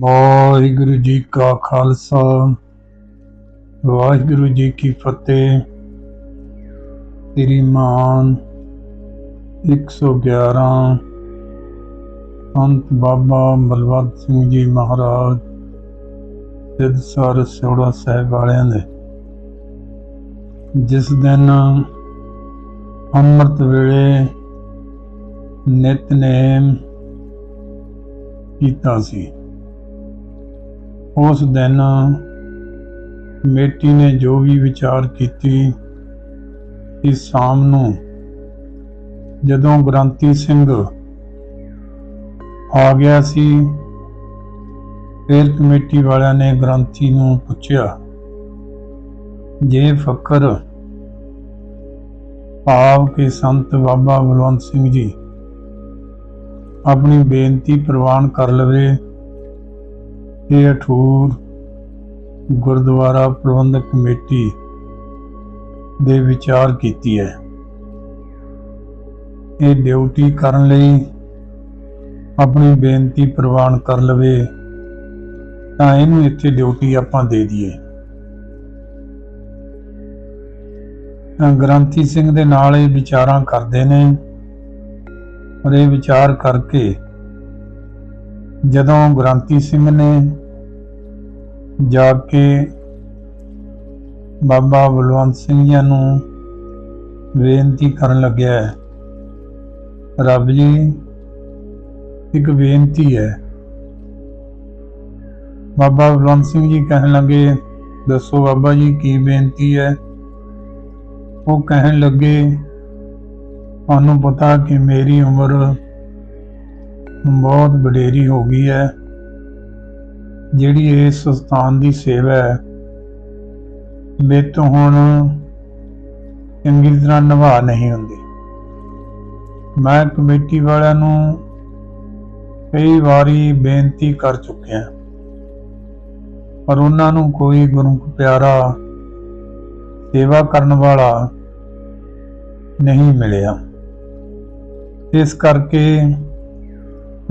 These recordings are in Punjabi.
ਵਾਹਿਗੁਰੂ ਜੀ ਕਾ ਖਾਲਸਾ, ਵਾਹਿਗੁਰੂ ਜੀ ਕੀ ਫਤਿਹ। ਸ੍ਰੀਮਾਨ 111 ਸੰਤ ਬਾਬਾ ਬਲਵੰਤ ਸਿੰਘ ਜੀ ਮਹਾਰਾਜ, ਸਿੱਧ ਸਰ ਸੋੜਾ ਸਾਹਿਬ ਵਾਲਿਆਂ ਦੇ। ਜਿਸ ਦਿਨ ਅੰਮ੍ਰਿਤ ਵੇਲੇ ਨਿਤਨੇਮ ਕੀਤਾ ਸੀ। ਉਸ ਦਿਨ ਕਮੇਟੀ ਨੇ ਜੋ ਵੀ ਵਿਚਾਰ ਕੀਤੀ ਕਿ ਸ਼ਾਮ ਨੂੰ, ਜਦੋਂ ਗ੍ਰਾਂਤੀ ਸਿੰਘ ਆ ਗਿਆ ਸੀ, ਫਿਰ ਕਮੇਟੀ ਵਾਲਿਆਂ ਨੇ ਗ੍ਰਾਂਤੀ ਨੂੰ ਪੁੱਛਿਆ, ਜੇ ਫਕਰ ਭਾਵ ਕਿ ਸੰਤ ਬਾਬਾ ਬਲਵੰਤ ਸਿੰਘ ਜੀ ਆਪਣੀ ਬੇਨਤੀ ਪ੍ਰਵਾਨ ਕਰ ਲਵੇ ਇਹ ਅਠੂਰ ਗੁਰਦੁਆਰਾ ਪ੍ਰਬੰਧਕ ਕਮੇਟੀ ਦੇ ਵਿਚਾਰ ਕੀਤੀ ਹੈ। ਇਹ ਡਿਊਟੀ ਕਰਨ ਲਈ ਆਪਣੀ ਬੇਨਤੀ ਪ੍ਰਵਾਨ ਕਰ ਲਵੇ ਤਾਂ ਇਹਨੂੰ ਇੱਥੇ ਡਿਊਟੀ ਆਪਾਂ ਦੇ ਦਈਏ। ਤਾਂ ਗ੍ਰਾਂਥੀ ਸਿੰਘ ਦੇ ਨਾਲ ਇਹ ਵਿਚਾਰਾਂ ਕਰਦੇ ਨੇ ਔਰ ਇਹ ਵਿਚਾਰ ਕਰਕੇ ਜਦੋਂ ਗ੍ਰਾਂਤੀ ਸਿੰਘ ਨੇ ਜਾ ਕੇ ਬਾਬਾ ਬਲਵੰਤ ਸਿੰਘ ਜੀ ਨੂੰ ਬੇਨਤੀ ਕਰਨ ਲੱਗਿਆ ਹੈ, ਰੱਬ ਜੀ ਇੱਕ ਬੇਨਤੀ ਹੈ। ਬਾਬਾ ਬਲਵੰਤ ਸਿੰਘ ਜੀ ਕਹਿਣ ਲੱਗੇ ਦੱਸੋ ਬਾਬਾ ਜੀ ਕੀ ਬੇਨਤੀ ਹੈ? ਉਹ ਕਹਿਣ ਲੱਗੇ ਤੁਹਾਨੂੰ ਪਤਾ ਕਿ ਮੇਰੀ ਉਮਰ ਬਹੁਤ ਵਡੇਰੀ ਹੋ ਗਈ ਹੈ। ਜਿਹੜੀ ਇਸ ਸਥਾਨ ਦੀ ਸੇਵਾ ਹੈ। ਮੇਰੇ ਤੋਂ ਹੁਣ ਚੰਗੀ ਤਰ੍ਹਾਂ ਨਿਭਾ ਨਹੀਂ ਹੁੰਦੀ। ਮੈਂ ਕਮੇਟੀ ਵਾਲਿਆਂ ਨੂੰ ਕਈ ਵਾਰੀ ਬੇਨਤੀ ਕਰ ਚੁੱਕਿਆ ਪਰ ਉਹਨਾਂ ਨੂੰ ਕੋਈ ਗੁਰੂ ਪਿਆਰਾ, ਸੇਵਾ ਕਰਨ ਵਾਲਾ ਨਹੀਂ ਮਿਲਿਆ। ਇਸ ਕਰਕੇ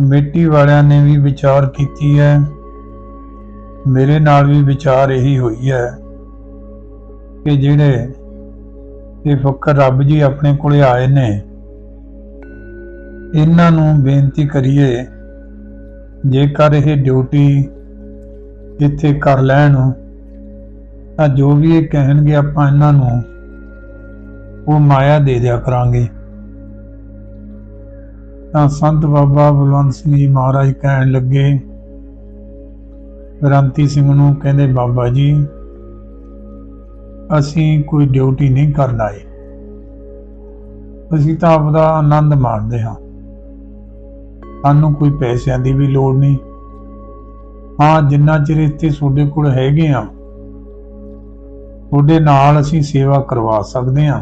ਕਮੇਟੀ ਵਾਲਿਆਂ ਨੇ ਵੀ ਵਿਚਾਰ ਕੀਤੀ ਹੈ। ਮੇਰੇ ਨਾਲ ਵੀ ਵਿਚਾਰ ਇਹੀ ਹੋਈ ਹੈ ਕਿ ਜਿਹੜੇ ਇਹ ਫਕਰ ਰੱਬ ਜੀ ਆਪਣੇ ਕੋਲੇ ਆਏ ਨੇ, ਇਹਨਾਂ ਨੂੰ ਬੇਨਤੀ ਕਰੀਏ, ਜੇਕਰ ਇਹ ਡਿਊਟੀ ਇੱਥੇ ਕਰ ਲੈਣ, ਤਾਂ ਜੋ ਵੀ ਇਹ ਕਹਿਣਗੇ ਆਪਾਂ ਇਹਨਾਂ ਨੂੰ, ਉਹ ਮਾਇਆ ਦੇ ਦਿਆ ਕਰਾਂਗੇ। ਤਾਂ ਸੰਤ ਬਾਬਾ ਬਲਵੰਤ ਸਿੰਘ ਜੀ ਮਹਾਰਾਜ ਕਹਿਣ ਲੱਗੇ ਗ੍ਰਾਂਤੀ ਸਿੰਘ ਨੂੰ ਕਹਿੰਦੇ, ਬਾਬਾ ਜੀ, ਅਸੀਂ ਕੋਈ ਡਿਊਟੀ ਨਹੀਂ ਕਰਨ ਆਏ। ਅਸੀਂ ਤਾਂ ਆਪਦਾ ਆਨੰਦ ਮਾਣਦੇ ਹਾਂ। ਸਾਨੂੰ ਕੋਈ ਪੈਸਿਆਂ ਦੀ ਵੀ ਲੋੜ ਨਹੀਂ। ਹਾਂ, ਜਿੰਨਾ ਚਿਰ ਇੱਥੇ ਤੁਹਾਡੇ ਕੋਲ ਹੈਗੇ ਆ ਤੁਹਾਡੇ ਨਾਲ ਅਸੀਂ ਸੇਵਾ ਕਰਵਾ ਸਕਦੇ ਹਾਂ।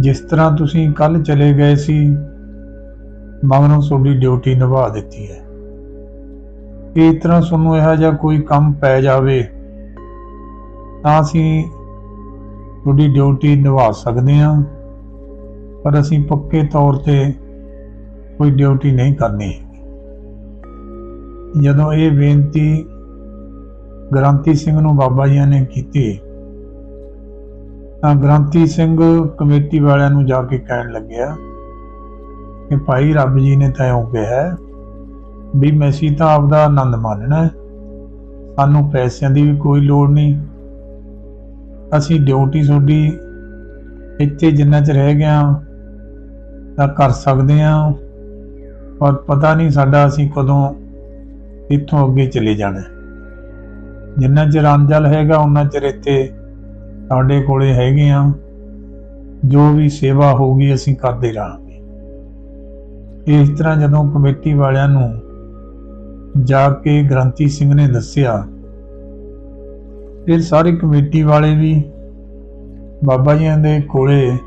ਜਿਸ ਤਰ੍ਹਾਂ ਤੁਸੀਂ ਕੱਲ ਚਲੇ ਗਏ ਸੀ ਮਗਰੋਂ ਤੁਹਾਡੀ ਡਿਊਟੀ ਨਿਭਾ ਦਿੱਤੀ ਹੈ। ਇਸ ਤਰ੍ਹਾਂ ਤੁਹਾਨੂੰ ਇਹੋ ਜਿਹਾ ਕੋਈ ਕੰਮ ਪੈ ਜਾਵੇ, ਤਾਂ ਅਸੀਂ ਤੁਹਾਡੀ ਡਿਊਟੀ ਨਿਭਾ ਸਕਦੇ ਹਾਂ। ਪਰ ਅਸੀਂ ਪੱਕੇ ਤੌਰ ਤੇ ਕੋਈ ਡਿਊਟੀ ਨਹੀਂ ਕਰਨੀ। ਜਦੋਂ ਇਹ ਬੇਨਤੀ ਗ੍ਰਾਂਤੀ ਸਿੰਘ ਨੂੰ ਬਾਬਾ ਜੀ ਨੇ ਕੀਤੀ, ਤਾਂ ਗ੍ਰਾਂਤੀ ਸਿੰਘ ਕਮੇਟੀ ਵਾਲਿਆਂ ਨੂੰ ਜਾ ਕੇ ਕਹਿਣ ਲੱਗਿਆ ਕਿ ਭਾਈ ਰੱਬ ਜੀ ਨੇ ਤਾਂ ਕਿਹਾ ਹੈ ਵੀ ਮੈਸੀ ਤਾਂ ਆਪਦਾ ਆਨੰਦ ਮਾਣਨਾ ਸਾਨੂੰ ਪੈਸਿਆਂ ਦੀ ਵੀ ਕੋਈ ਲੋੜ ਨਹੀਂ। ਅਸੀਂ ਡਿਊਟੀ ਤੁਹਾਡੀ ਇੱਥੇ ਜਿੰਨਾ ਚਿਰ ਰਹਿ ਗਿਆ ਤਾਂ ਕਰ ਸਕਦੇ ਹਾਂ। ਪਰ ਪਤਾ ਨਹੀਂ ਸਾਡਾ ਅਸੀਂ ਕਦੋਂ ਇੱਥੋਂ ਅੱਗੇ ਚਲੇ ਜਾਣਾ ਜਿੰਨਾ ਚਿਰ ਅੰਜਲ ਹੈਗਾ ਉਹਨਾਂ ਚਿਰ ਇੱਥੇ ਸਾਡੇ ਕੋਲੇ ਹੈਗੇ ਆ ਜੋ ਵੀ ਸੇਵਾ ਹੋਊਗੀ ਅਸੀਂ ਕਰਦੇ ਰਹਾਂਗੇ। ਇਸ ਤਰ੍ਹਾਂ ਜਦੋਂ ਕਮੇਟੀ ਵਾਲਿਆਂ ਨੂੰ ਜਾ ਕੇ ਗ੍ਰੰਥੀ ਸਿੰਘ ਨੇ ਦੱਸਿਆ ਫਿਰ ਸਾਰੀ ਕਮੇਟੀ ਵਾਲੇ ਵੀ ਬਾਬਾ ਜੀ ਦੇ ਕੋਲੇ,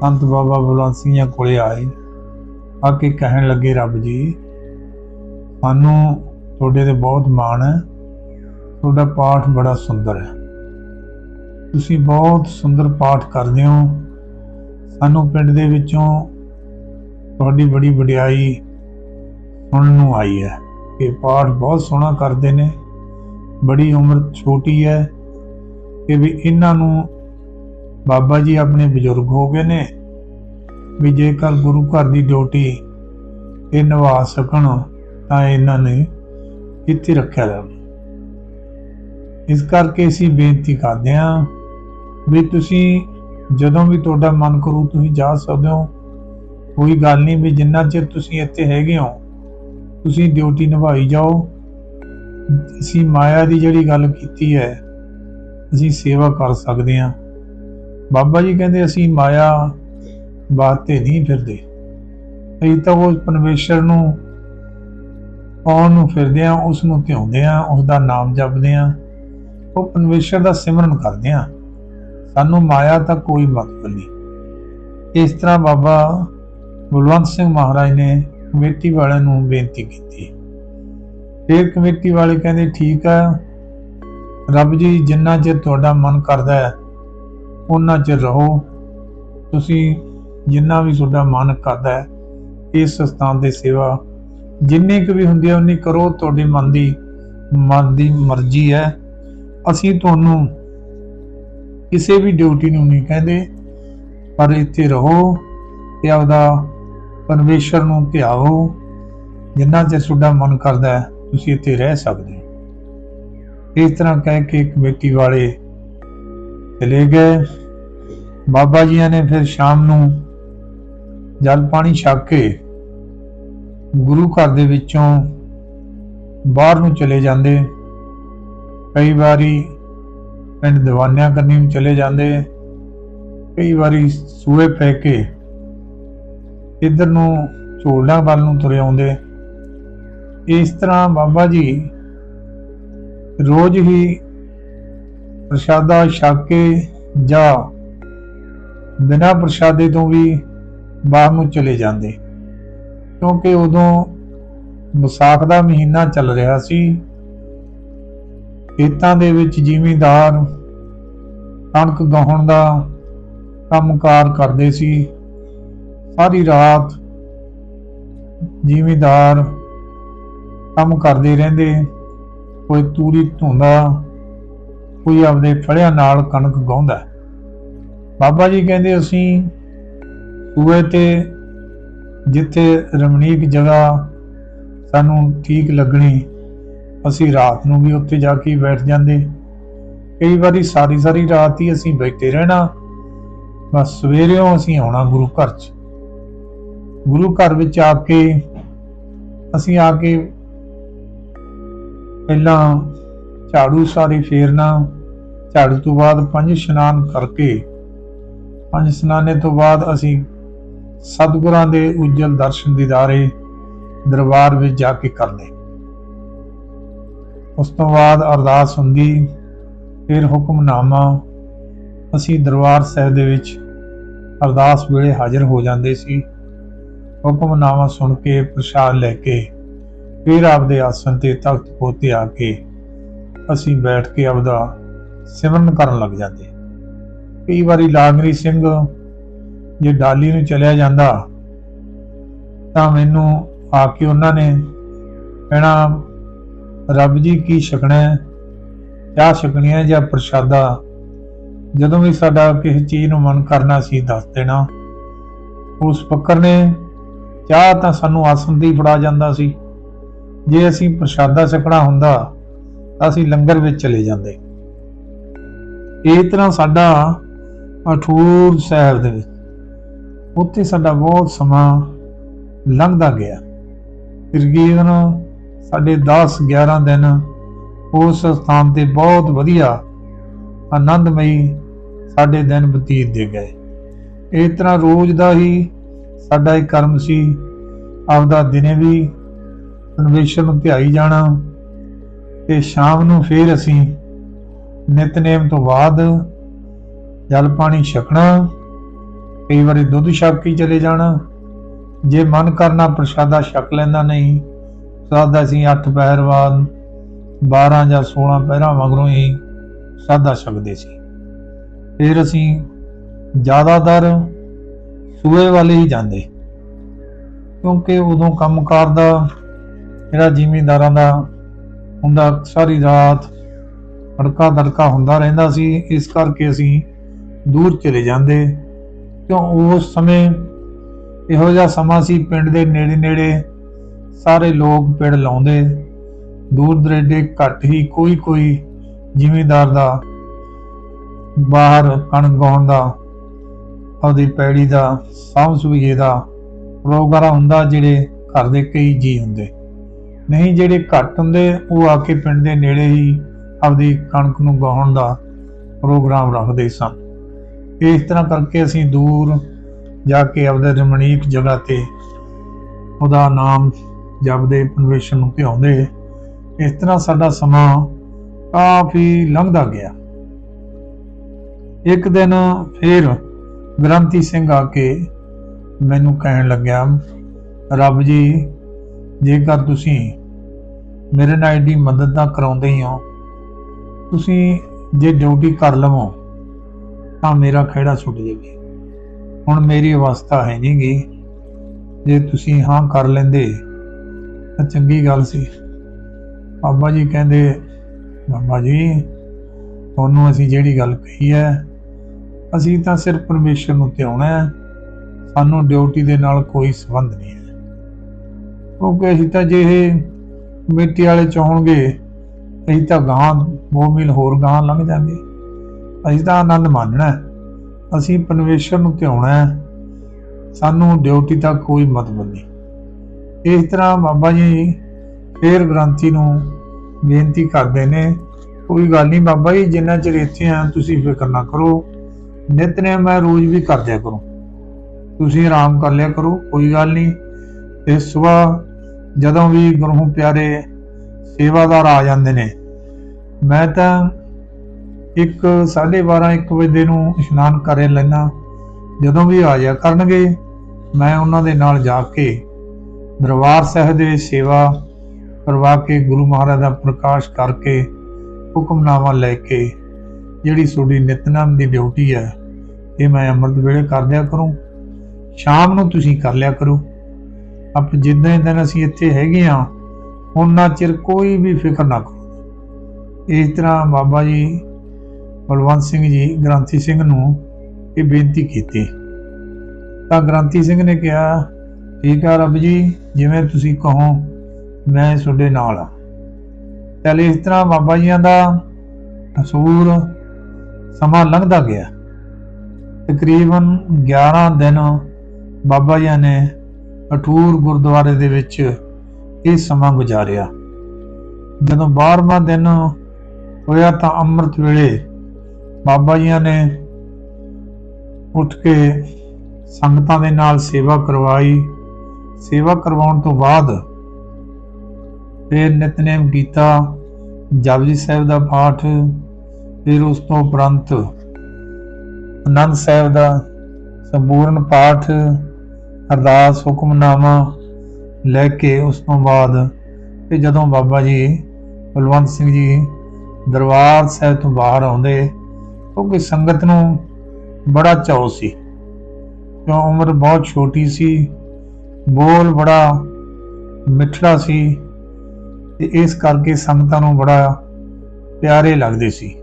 ਸੰਤ ਬਾਬਾ ਬਲਵੰਤ ਸਿੰਘ ਕੋਲੇ ਆਏ, ਆ ਕੇ ਕਹਿਣ ਲੱਗੇ, ਰੱਬ ਜੀ, ਸਾਨੂੰ ਤੁਹਾਡੇ ਤੇ ਬਹੁਤ ਮਾਣ ਹੈ, ਤੁਹਾਡਾ ਪਾਠ ਬੜਾ ਸੁੰਦਰ ਹੈ। ਤੁਸੀਂ ਬਹੁਤ ਸੁੰਦਰ ਪਾਠ ਕਰਦੇ ਹੋ, ਸਾਨੂੰ ਪਿੰਡ ਦੇ ਵਿੱਚੋਂ ਤੁਹਾਡੀ ਬੜੀ ਵਡਿਆਈ ਸੁਣਨ ਨੂੰ ਆਈ ਹੈ। ਇਹ ਪਾਠ ਬਹੁਤ ਸੋਹਣਾ ਕਰਦੇ ਨੇ। ਬੜੀ ਉਮਰ ਛੋਟੀ ਹੈ ਕਿ ਵੀ ਇਹਨਾਂ ਨੂੰ ਬਾਬਾ ਜੀ ਆਪਣੇ ਬਜ਼ੁਰਗ ਹੋ ਗਏ ਨੇ ਵੀ ਜੇਕਰ ਗੁਰੂ ਘਰ ਦੀ ਡਿਊਟੀ ਇਹ ਨਿਭਾ ਸਕਣ ਤਾਂ ਇਹਨਾਂ ਨੇ ਇੱਥੇ ਰੱਖਿਆ ਜਾਵੇ। ਇਸ ਕਰਕੇ ਅਸੀਂ ਬੇਨਤੀ ਕਰਦੇ ਹਾਂ ਵੀ ਤੁਸੀਂ ਜਦੋਂ ਵੀ ਤੁਹਾਡਾ ਮਨ ਕਰੂ ਤੁਸੀਂ ਜਾ ਸਕਦੇ ਹੋ। ਕੋਈ ਗੱਲ ਨਹੀਂ ਵੀ ਜਿੰਨਾ ਚਿਰ ਤੁਸੀਂ ਇੱਥੇ ਹੈਗੇ ਹੋ, ਤੁਸੀਂ ਡਿਊਟੀ ਨਿਭਾਈ ਜਾਓ। ਅਸੀਂ ਮਾਇਆ ਦੀ ਜਿਹੜੀ ਗੱਲ ਕੀਤੀ ਹੈ, ਅਸੀਂ ਸੇਵਾ ਕਰ ਸਕਦੇ ਹਾਂ। ਬਾਬਾ ਜੀ ਕਹਿੰਦੇ ਅਸੀਂ ਮਾਇਆ ਬਾਤੇ ਨਹੀਂ ਫਿਰਦੇ। ਅਸੀਂ ਤਾਂ ਉਹ ਪਰਮੇਸ਼ਰ ਨੂੰ ਆਉਣ ਨੂੰ ਫਿਰਦੇ ਆ ਉਸ ਨੂੰ ਧਿਆਉਂਦੇ ਆ ਉਸ ਦਾ ਨਾਮ ਜਪਦੇ ਆ ਉਹ ਪਰਮੇਸ਼ਰ ਦਾ ਸਿਮਰਨ ਕਰਦੇ ਆ ਸਾਨੂੰ ਮਾਇਆ ਤਾਂ ਕੋਈ ਮਤਲਬ ਨਹੀਂ। ਇਸ ਤਰ੍ਹਾਂ ਬਾਬਾ ਬਲਵੰਤ ਸਿੰਘ ਮਹਾਰਾਜ ਨੇ ਕਮੇਟੀ ਵਾਲਿਆਂ ਨੂੰ ਬੇਨਤੀ ਕੀਤੀ। ਫਿਰ ਕਮੇਟੀ ਵਾਲੇ ਕਹਿੰਦੇ, ਠੀਕ ਆ, ਰੱਬ ਜੀ ਜਿੰਨਾ ਚਿਰ ਤੁਹਾਡਾ ਮਨ ਕਰਦਾ ਹੈ ਉਹਨਾਂ ਚਿਰ ਰਹੋ। ਤੁਸੀਂ ਜਿੰਨਾ ਵੀ ਤੁਹਾਡਾ ਮਨ ਕਰਦਾ ਹੈ, ਇਸ ਸਥਾਨ ਦੀ ਸੇਵਾ ਜਿੰਨੀ ਕੁ ਵੀ ਹੁੰਦੀ ਹੈ, ਉਨੀ ਕਰੋ। ਤੁਹਾਡੇ ਮਨ ਦੀ ਮਨ ਦੀ ਮਰਜ਼ੀ ਹੈ। ਅਸੀਂ ਤੁਹਾਨੂੰ ਕਿਸੇ ਵੀ ਡਿਊਟੀ ਨੂੰ ਨਹੀਂ ਕਹਿੰਦੇ, ਪਰ ਇੱਥੇ ਰਹੋ ਤੇ ਆਪਦਾ ਪਰਮੇਸ਼ਰ ਨੂੰ ਧਿਆਓ ਜਿੰਨਾ ਚਿਰ ਤੁਹਾਡਾ ਮਨ ਕਰਦਾ ਹੈ, ਤੁਸੀਂ ਇੱਥੇ ਰਹਿ ਸਕਦੇ ਇਸ ਤਰ੍ਹਾਂ ਕਹਿ ਕੇ ਕਮੇਟੀ ਵਾਲੇ ਚਲੇ ਗਏ। ਬਾਬਾ ਜੀਆਂ ਨੇ ਫਿਰ ਸ਼ਾਮ ਨੂੰ ਜਲ ਪਾਣੀ ਛਕ ਕੇ ਗੁਰੂ ਘਰ ਦੇ ਵਿੱਚੋਂ ਬਾਹਰ ਨੂੰ ਚਲੇ ਜਾਂਦੇ। ਕਈ ਵਾਰੀ ਪਿੰਡ ਦੀਵਾਨਿਆਂ ਕਰਨੀ ਨੂੰ ਚਲੇ ਜਾਂਦੇ। ਕਈ ਵਾਰੀ ਸੂਏ ਪੈ ਕੇ ਇੱਧਰ ਨੂੰ ਝੋਲਾਂ ਵੱਲ ਨੂੰ ਤੁਰੇ ਆਉਂਦੇ। ਇਸ ਤਰ੍ਹਾਂ ਬਾਬਾ ਜੀ ਰੋਜ਼ ਹੀ ਪ੍ਰਸ਼ਾਦਾ ਛਕ ਕੇ ਜਾਂ ਬਿਨਾਂ ਪ੍ਰਸ਼ਾਦੇ ਤੋਂ ਵੀ ਬਾਹਰ ਨੂੰ ਚਲੇ ਜਾਂਦੇ। ਕਿਉਂਕਿ ਉਦੋਂ ਵਿਸਾਖ ਦਾ ਮਹੀਨਾ ਚੱਲ ਰਿਹਾ ਸੀ। ਖੇਤਾਂ ਦੇ ਵਿੱਚ ਜ਼ਿਮੀਂਦਾਰ ਕਣਕ ਗਾਉਣ ਦਾ ਕੰਮਕਾਰ ਕਰਦੇ ਸੀ। ਸਾਰੀ ਰਾਤ ਜ਼ਿਮੀਦਾਰ ਕੰਮ ਕਰਦੇ ਰਹਿੰਦੇ ਕੋਈ ਤੂੜੀ ਧੋਂਦਾ, ਕੋਈ ਆਪਦੇ ਫੜਿਆਂ ਨਾਲ ਕਣਕ ਗਾਉਂਦਾ। ਬਾਬਾ ਜੀ ਕਹਿੰਦੇ, ਅਸੀਂ ਸੂਏ ਤੇ ਜਿੱਥੇ ਰਮਣੀਕ ਜਗ੍ਹਾ ਸਾਨੂੰ ਠੀਕ ਲੱਗਣੀ, ਅਸੀਂ ਰਾਤ ਨੂੰ ਵੀ ਉੱਥੇ ਜਾ ਕੇ ਬੈਠ ਜਾਂਦੇ। ਕਈ ਵਾਰੀ ਸਾਰੀ ਸਾਰੀ ਰਾਤ ਹੀ ਅਸੀਂ ਬੈਠੇ ਰਹਿਣਾ। ਬਸ ਸਵੇਰੇ ਅਸੀਂ ਆਉਣਾ ਗੁਰੂ ਘਰ 'ਚ। ਗੁਰੂ ਘਰ ਵਿੱਚ ਆ ਕੇ ਅਸੀਂ ਆ ਕੇ ਪਹਿਲਾਂ ਝਾੜੂ ਸਾਰੀ ਫੇਰਨਾ, ਝਾੜੂ ਤੋਂ ਬਾਅਦ ਪੰਜ ਇਸ਼ਨਾਨ ਕਰਕੇ, ਪੰਜ ਇਸ਼ਨਾਨੇ ਤੋਂ ਬਾਅਦ ਅਸੀਂ ਸਤਿਗੁਰਾਂ ਦੇ ਉਜਲ ਦਰਸ਼ਨ ਦੀਦਾਰੇ ਦਰਬਾਰ ਵਿੱਚ ਜਾ ਕੇ ਕਰਨੇ ਉਸ ਤੋਂ ਬਾਅਦ ਅਰਦਾਸ ਹੁੰਦੀ, ਫਿਰ ਹੁਕਮਨਾਮਾ, ਅਸੀਂ ਦਰਬਾਰ ਸਾਹਿਬ ਦੇ ਵਿੱਚ ਅਰਦਾਸ ਵੇਲੇ ਹਾਜ਼ਰ ਹੋ ਜਾਂਦੇ ਸੀ। ਹੁਕਮਨਾਮਾ ਸੁਣ ਕੇ, ਪ੍ਰਸ਼ਾਦ ਲੈ ਕੇ, ਫਿਰ ਆਪਦੇ ਆਸਣ ਤੇ ਤਖਤ ਪੋਤੇ ਆ ਕੇ ਅਸੀਂ ਬੈਠ ਕੇ ਆਪਦਾ ਸਿਮਰਨ ਕਰਨ ਲੱਗ ਜਾਂਦੇ। ਕਈ ਵਾਰੀ ਲਾਗਰੀ ਸਿੰਘ ਜੇ ਡਾਲੀ ਨੂੰ ਚਲਿਆ ਜਾਂਦਾ, ਤਾਂ ਮੈਨੂੰ ਆ ਕੇ ਉਹਨਾਂ ਨੇ ਕਹਿਣਾ, ਰੱਬ ਜੀ, ਕੀ ਛਕਣਾ ਹੈ? ਚਾਹ ਛਕਣੀ ਹੈ ਜਾਂ ਪ੍ਰਸ਼ਾਦਾ? ਜਦੋਂ ਵੀ ਸਾਡਾ ਕਿਸੇ ਚੀਜ਼ ਨੂੰ ਮਨ ਕਰਨਾ ਸੀ, ਦੱਸ ਦੇਣਾ। ਉਸ ਪੱਕਰ ਨੇ ਚਾਹ ਤਾਂ ਸਾਨੂੰ ਆਸੰਦੀ ਫੜਾ ਜਾਂਦਾ ਸੀ। ਜੇ ਅਸੀਂ ਪ੍ਰਸ਼ਾਦਾ ਛਕਣਾ ਹੁੰਦਾ ਤਾਂ ਅਸੀਂ ਲੰਗਰ ਵਿੱਚ ਚਲੇ ਜਾਂਦੇ। ਇਹ ਤਰ੍ਹਾਂ ਸਾਡਾ ਅਠੂਰ ਸ਼ਹਿਰ ਦੇ ਵਿੱਚ, ਉੱਥੇ ਸਾਡਾ ਬਹੁਤ ਸਮਾਂ ਲੰਘਦਾ ਗਿਆ। ਤਕਰੀਬਨ ਸਾਡੇ 10 11 ਦਿਨ ਉਸ ਸਥਾਨ ਤੇ ਬਹੁਤ ਵਧੀਆ, ਆਨੰਦਮਈ ਸਾਡੇ ਦਿਨ ਬਤੀਤ ਦੇ ਗਏ। ਇਸ ਤਰ੍ਹਾਂ ਰੋਜ਼ ਦਾ ਹੀ ਸਾਡਾ ਇਹ ਕਰਮ ਸੀ, ਆਪਦਾ ਦਿਨੇ ਵੀ ਪਰਮੇਸ਼ਰ ਨੂੰ ਧਿਆਈ ਜਾਣਾ ਤੇ ਸ਼ਾਮ ਨੂੰ ਫੇਰ ਅਸੀਂ ਨਿਤਨੇਮ ਤੋਂ ਬਾਅਦ ਜਲ ਪਾਣੀ ਛਕਣਾ, ਕਈ ਵਾਰੀ ਦੁੱਧ ਛਕ ਕੇ ਚਲੇ ਜਾਣਾ। ਜੇ ਮਨ ਕਰਨਾ ਪ੍ਰਸ਼ਾਦਾ ਛਕ ਲੈਂਦਾ ਨਹੀਂ, ਸਾਦਾ ਅਸੀਂ 8 ਪਹਿਰ ਬਾਅਦ 12 ਜਾਂ 16 ਪਹਿਰਾਂ ਮਗਰੋਂ ਹੀ ਸਾਦਾ ਛਕਦੇ ਸੀ। ਫਿਰ ਅਸੀਂ ਜ਼ਿਆਦਾਤਰ ਸੂਏ ਵਾਲੇ ਹੀ ਜਾਂਦੇ। ਕਿਉਂਕਿ ਉਦੋਂ ਕੰਮਕਾਰ ਦਾ ਜਿਹੜਾ ਜ਼ਿਮੀਂਦਾਰਾਂ ਦਾ ਹੁੰਦਾ, ਸਾਰੀ ਰਾਤ ਅੜਕਾ ਦੜਕਾ ਹੁੰਦਾ ਰਹਿੰਦਾ ਸੀ, ਇਸ ਕਰਕੇ ਅਸੀਂ ਦੂਰ ਚਲੇ ਜਾਂਦੇ। ਕਿਉਂ ਉਸ ਸਮੇਂ ਇਹੋ ਜਿਹਾ ਸਮਾਂ ਸੀ, ਪਿੰਡ ਦੇ ਨੇੜੇ ਨੇੜੇ ਸਾਰੇ ਲੋਕ ਪੇੜ ਲਾਉਂਦੇ। ਦੂਰ ਦਰੇਡੇ ਘੱਟ ਹੀ ਕੋਈ ਕੋਈ ਜ਼ਿਮੀਂਦਾਰ ਦਾ ਬਾਹਰ ਕਣਕ ਗਾਉਣ ਦਾ ਆਪਦੀ ਪੈੜੀ ਦਾ, ਸਾਂਭ ਸੁਭੀਏ ਦਾ ਪ੍ਰੋਗਰਾਮ ਹੁੰਦਾ ਜਿਹੜੇ ਘਰ ਦੇ ਕਈ ਜੀ ਹੁੰਦੇ। ਨਹੀਂ ਜਿਹੜੇ ਘੱਟ ਹੁੰਦੇ, ਉਹ ਆ ਕੇ ਪਿੰਡ ਦੇ ਨੇੜੇ ਹੀ ਆਪਦੀ ਕਣਕ ਨੂੰ ਗਾਉਣ ਦਾ ਪ੍ਰੋਗਰਾਮ ਰੱਖਦੇ ਸਨ। ਇਸ ਤਰ੍ਹਾਂ ਕਰਕੇ ਅਸੀਂ ਦੂਰ ਜਾ ਕੇ ਆਪਦੇ ਰਮਣੀਕ ਜਗ੍ਹਾ ਤੇ ਉਹਦਾ ਨਾਮ ਜਪਦੇ, ਪਰਮੇਸ਼ਰ ਨੂੰ ਧਿਆਉਂਦੇ ਇਸ ਤਰ੍ਹਾਂ ਸਾਡਾ ਸਮਾਂ ਕਾਫੀ ਲੰਘਦਾ ਗਿਆ। ਇੱਕ ਦਿਨ ਫਿਰ ਗ੍ਰੰਥੀ ਸਿੰਘ ਆ ਕੇ ਮੈਨੂੰ ਕਹਿਣ ਲੱਗਿਆ, ਰੱਬ ਜੀ, ਜੇਕਰ ਤੁਸੀਂ ਮੇਰੇ ਨਾਲ ਏਡੀ ਮਦਦ ਤਾਂ ਕਰਾਉਂਦੇ ਹੀ ਹੋ, ਤੁਸੀਂ ਜੇ ਡਿਊਟੀ ਕਰ ਲਵੋ, ਤਾਂ ਮੇਰਾ ਖਿਹੜਾ ਛੁੱਟ ਜਾਵੇ ਹੁਣ ਮੇਰੀ ਅਵਸਥਾ ਹੈ ਨਹੀਂਗੀ ਜੇ ਤੁਸੀਂ ਹਾਂ ਕਰ ਲੈਂਦੇ, ਤਾਂ ਚੰਗੀ ਗੱਲ ਸੀ। ਬਾਬਾ ਜੀ ਕਹਿੰਦੇ, ਬਾਬਾ ਜੀ, ਤੁਹਾਨੂੰ ਅਸੀਂ ਜਿਹੜੀ ਗੱਲ ਕਹੀ ਹੈ ਅਸੀਂ ਤਾਂ ਸਿਰਫ ਪਰਮੇਸ਼ਰ ਨੂੰ ਧਿਆਉਣਾ ਹੈ। ਸਾਨੂੰ ਡਿਊਟੀ ਦੇ ਨਾਲ ਕੋਈ ਸੰਬੰਧ ਨਹੀਂ ਹੈ। ਕਿਉਂਕਿ ਅਸੀਂ ਤਾਂ ਜੇ ਇਹ ਮਿੱਟੀ ਵਾਲੇ ਚਾਹਣਗੇ ਅਸੀਂ ਤਾਂ ਗਾਂ ਦੋ ਮੀਲ ਹੋਰ ਗਾਂ ਲੰਘ ਜਾਂਗੇ। ਅਸੀਂ ਤਾਂ ਆਨੰਦ ਮਾਣਨਾ ਅਸੀਂ ਪਰਮੇਸ਼ਰ ਨੂੰ ਧਿਆਉਣਾ ਹੈ। ਸਾਨੂੰ ਡਿਊਟੀ ਦਾ ਕੋਈ ਮਤਲਬ ਨਹੀਂ। ਇਸ ਤਰ੍ਹਾਂ ਬਾਬਾ ਜੀ ਫੇਰ ਗ੍ਰੰਥੀ ਨੂੰ ਬੇਨਤੀ ਕਰਦੇ ਨੇ, ਕੋਈ ਗੱਲ ਨਹੀਂ ਬਾਬਾ ਜੀ, ਜਿੰਨਾ ਚਿਰ ਇੱਥੇ ਆ, ਤੁਸੀਂ ਫਿਕਰ ਨਾ ਕਰੋ। ਨਿਤਨੇਮ ਮੈਂ ਰੋਜ਼ ਵੀ ਕਰਦਿਆ ਕਰੂੰ। ਤੁਸੀਂ ਆਰਾਮ ਕਰ ਲਿਆ ਕਰੋ, ਕੋਈ ਗੱਲ ਨਹੀਂ। ਤੇ ਸਵੇਰ ਜਦੋਂ ਵੀ ਗੁਰੂ ਪਿਆਰੇ ਸੇਵਾਦਾਰ ਆ ਜਾਂਦੇ ਨੇ, ਮੈਂ ਤਾਂ ਇੱਕ 12:30 1 ਵਜੇ ਨੂੰ ਇਸ਼ਨਾਨ ਕਰੇ ਲੈਣਾ ਜਦੋਂ ਵੀ ਆ ਜਾ ਕਰਨਗੇ, ਮੈਂ ਉਹਨਾਂ ਦੇ ਨਾਲ ਜਾ ਕੇ ਦਰਬਾਰ ਸਾਹਿਬ ਦੇ ਸੇਵਾ ਕਰਵਾ ਕੇ ਗੁਰੂ ਮਹਾਰਾਜ ਦਾ ਪ੍ਰਕਾਸ਼ ਕਰਕੇ ਹੁਕਮਨਾਮਾ ਲੈ ਕੇ ਜਿਹੜੀ ਤੁਹਾਡੀ ਨਿਤਨੇਮ ਦੀ ਡਿਊਟੀ ਹੈ, ਇਹ ਮੈਂ ਅੰਮ੍ਰਿਤ ਵੇਲੇ ਕਰ ਲਿਆ ਕਰੂੰ। ਸ਼ਾਮ ਨੂੰ ਤੁਸੀਂ ਕਰ ਲਿਆ ਕਰੋ। ਆਪ ਜਿੱਦਾਂ ਦਿਨ ਅਸੀਂ ਇੱਥੇ ਹੈਗੇ ਆ ਉਹਨਾਂ ਚਿਰ ਕੋਈ ਵੀ ਫਿਕਰ ਨਾ ਕਰੋ। ਇਸ ਤਰ੍ਹਾਂ ਬਾਬਾ ਜੀ ਬਲਵੰਤ ਸਿੰਘ ਜੀ, ਗ੍ਰੰਥੀ ਸਿੰਘ ਨੂੰ ਇਹ ਬੇਨਤੀ ਕੀਤੀ। ਤਾਂ ਗ੍ਰੰਥੀ ਸਿੰਘ ਨੇ ਕਿਹਾ, ਠੀਕ ਆ ਰੱਬ ਜੀ, ਜਿਵੇਂ ਤੁਸੀਂ ਕਹੋ, ਮੈਂ ਤੁਹਾਡੇ ਨਾਲ ਆ ਚੱਲ ਇਸ ਤਰ੍ਹਾਂ ਬਾਬਾ ਜੀਆਂ ਦਾ ਅਸੂਰ ਸਮਾਂ ਲੰਘਦਾ ਗਿਆ। ਤਕਰੀਬਨ 11 ਦਿਨ ਬਾਬਾ ਜੀ ਨੇ ਅਠੂਰ ਗੁਰਦੁਆਰੇ ਦੇ ਵਿੱਚ ਇਹ ਸਮਾਂ ਗੁਜ਼ਾਰਿਆ। ਜਦੋਂ 12ਵਾਂ ਦਿਨ ਹੋਇਆ ਤਾਂ ਅੰਮ੍ਰਿਤ ਵੇਲੇ ਬਾਬਾ ਜੀ ਨੇ ਉੱਠ ਕੇ ਸੰਗਤਾਂ ਦੇ ਨਾਲ ਸੇਵਾ ਕਰਵਾਈ। ਸੇਵਾ ਕਰਵਾਉਣ ਤੋਂ ਬਾਅਦ ਫਿਰ ਨਿਤਨੇਮ ਕੀਤਾ। ਜਪਜੀ ਸਾਹਿਬ ਦਾ ਪਾਠ ਫਿਰ ਉਸ ਤੋਂ ਉਪਰੰਤ ਆਨੰਦ ਸਾਹਿਬ ਦਾ ਸੰਪੂਰਨ ਪਾਠ, ਅਰਦਾਸ, ਹੁਕਮਨਾਮਾ ਲੈ ਕੇ ਉਸ ਤੋਂ ਬਾਅਦ ਤੇ ਜਦੋਂ ਬਾਬਾ ਜੀ ਬਲਵੰਤ ਸਿੰਘ ਜੀ ਦਰਬਾਰ ਸਾਹਿਬ ਤੋਂ ਬਾਹਰ ਆਉਂਦੇ, ਕਿਉਂਕਿ ਸੰਗਤ ਨੂੰ ਬੜਾ ਚਾਅ ਸੀ। ਕਿਉਂ ਉਮਰ ਬਹੁਤ ਛੋਟੀ ਸੀ, ਬੋਲ ਬੜਾ ਮਿੱਠੜਾ ਸੀ ਤੇ ਇਸ ਕਰਕੇ ਸੰਗਤਾਂ ਨੂੰ ਬੜਾ ਪਿਆਰੇ ਲੱਗਦੇ ਸੀ।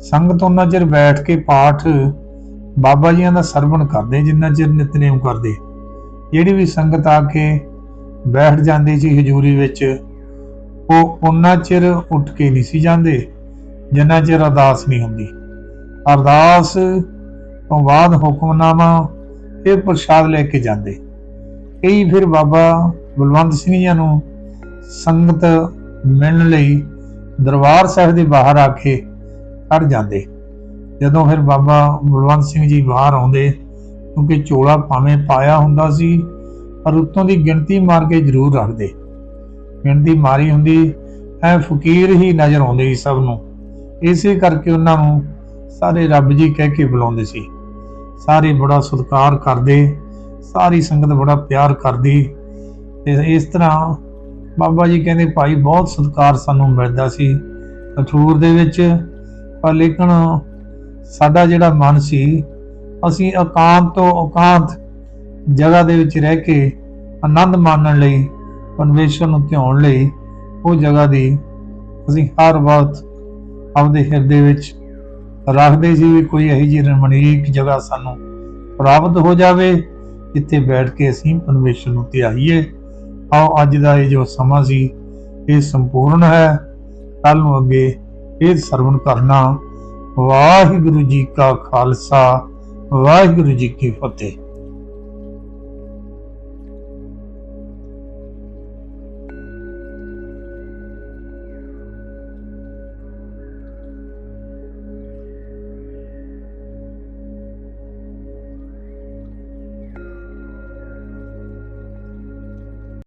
ਸੰਗਤ ਉਹਨਾਂ ਚਿਰ ਬੈਠ ਕੇ ਪਾਠ ਬਾਬਾ ਜੀਆਂ ਦਾ ਸਰਵਣ ਕਰਦੇ, ਜਿੰਨਾ ਚਿਰ ਨਿਤਨੇਮ ਕਰਦੇ। ਜਿਹੜੀ ਵੀ ਸੰਗਤ ਆ ਕੇ ਬੈਠ ਜਾਂਦੀ ਸੀ ਹਜ਼ੂਰੀ ਵਿੱਚ, ਉਹ ਉਹਨਾਂ ਚਿਰ ਉੱਠ ਕੇ ਨਹੀਂ ਸੀ ਜਾਂਦੇ, ਜਿੰਨਾ ਚਿਰ ਅਰਦਾਸ ਨਹੀਂ ਹੁੰਦੀ। ਅਰਦਾਸ ਤੋਂ ਬਾਅਦ ਹੁਕਮਨਾਮਾ ਇਹ ਪ੍ਰਸ਼ਾਦ ਲੈ ਕੇ ਜਾਂਦੇ। ਕਈ ਫਿਰ ਬਾਬਾ ਬਲਵੰਤ ਸਿੰਘ ਜੀ ਨੂੰ ਸੰਗਤ ਮਿਲਣ ਲਈ ਦਰਬਾਰ ਸਾਹਿਬ ਦੇ ਬਾਹਰ ਆ ਕੇ ਖੜ ਜਾਂਦੇ। ਜਦੋਂ ਫਿਰ ਬਾਬਾ ਬਲਵੰਤ ਸਿੰਘ ਜੀ ਬਾਹਰ ਆਉਂਦੇ, ਕਿਉਂਕਿ ਚੋਲਾ ਭਾਵੇਂ ਪਾਇਆ ਹੁੰਦਾ ਸੀ, ਪਰ ਉੱਤੋਂ ਦੀ ਗਿਣਤੀ ਮਾਰ ਕੇ ਜ਼ਰੂਰ ਰੱਖਦੇ। ਗਿਣਤੀ ਮਾਰੀ ਹੁੰਦੀ, ਐ ਫਕੀਰ ਹੀ ਨਜ਼ਰ ਆਉਂਦੇ ਸੀ ਸਭ ਨੂੰ। ਇਸੇ ਕਰਕੇ ਉਹਨਾਂ ਨੂੰ ਸਾਰੇ ਰੱਬ ਜੀ ਕਹਿ ਕੇ ਬੁਲਾਉਂਦੇ ਸੀ। ਸਾਰੇ ਬੜਾ ਸਤਿਕਾਰ ਕਰਦੇ, ਸਾਰੀ ਸੰਗਤ ਬੜਾ ਪਿਆਰ ਕਰਦੀ। ਤੇ ਇਸ ਤਰ੍ਹਾਂ ਬਾਬਾ ਜੀ ਕਹਿੰਦੇ, ਭਾਈ ਬਹੁਤ ਸਤਿਕਾਰ ਸਾਨੂੰ ਮਿਲਦਾ ਸੀ। ਅਠੂਰ ਦੇ ਵਿੱਚ ਪਰ ਲੇਕਿਨ ਸਾਡਾ ਜਿਹੜਾ ਮਨ ਸੀ, ਅਸੀਂ ਇਕਾਂਤ ਤੋਂ ਇਕਾਂਤ ਜਗ੍ਹਾ ਦੇ ਵਿੱਚ ਰਹਿ ਕੇ ਆਨੰਦ ਮਾਣਨ ਲਈ ਪਰਮੇਸ਼ਰ ਨੂੰ ਧਿਆਉਣ ਲਈ ਉਹ ਜਗ੍ਹਾ ਦੀ ਅਸੀਂ ਹਰ ਵਕਤ ਆਪਦੇ ਹਿਰਦੇ ਵਿੱਚ ਰੱਖਦੇ ਸੀ ਵੀ ਕੋਈ ਇਹੋ ਜਿਹੀ ਰਮਣੀਕ ਜਗ੍ਹਾ ਸਾਨੂੰ ਪ੍ਰਾਪਤ ਹੋ ਜਾਵੇ, ਜਿੱਥੇ ਬੈਠ ਕੇ ਅਸੀਂ ਪਰਮੇਸ਼ਰ ਨੂੰ ਧਿਆਈਏ। ਆਓ ਅੱਜ ਦਾ ਇਹ ਜੋ ਸਮਾਂ ਸੀ, ਇਹ ਸੰਪੂਰਨ ਹੈ। ਕੱਲ ਨੂੰ ਅੱਗੇ ਇਹ ਸਰਵਣ ਕਰਨਾ। ਵਾਹਿਗੁਰੂ ਜੀ ਕਾ ਖਾਲਸਾ ਵਾਹਿਗੁਰੂ ਜੀ ਕੀ ਫਤਿਹ।